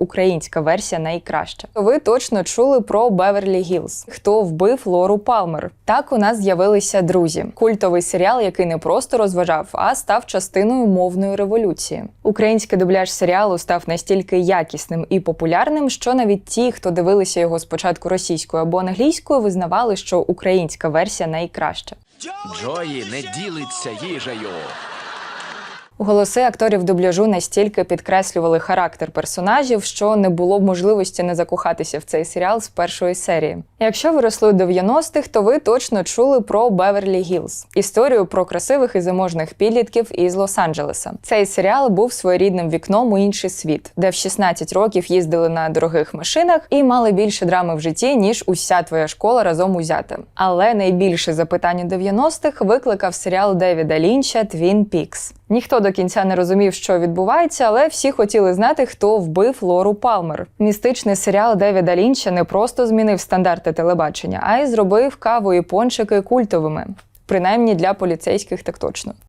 українська версія найкраща. Ви точно чули про Беверлі Гілз. Хто вбив Лору Палмер? Так у нас з'явилися друзі. Культовий серіал, який не просто розважав, а став частиною мовної революції. Український дубляж серіалу став настільки якісним і популярним, що навіть ті, хто дивилися його спочатку російською або англійською, визнавали, що українська версія найкраща. Джої не ділиться їжею. Голоси акторів дубляжу настільки підкреслювали характер персонажів, що не було б можливості не закохатися в цей серіал з першої серії. Якщо ви росли у 90-х, то ви точно чули про Беверлі Гілз історію про красивих і заможних підлітків із Лос-Анджелеса. Цей серіал був своєрідним вікном у інший світ, де в 16 років їздили на дорогих машинах і мали більше драми в житті, ніж уся твоя школа разом узята. Але найбільше запитань у 90-х викликав серіал Девіда Лінча Твін Пікс. Ніхто до кінця не розумів, що відбувається, але всі хотіли знати, хто вбив Лору Палмер. Містичний серіал Девіда Лінча не просто змінив стандарти телебачення, а й зробив каву і пончики культовими. Принаймні для поліцейських так точно.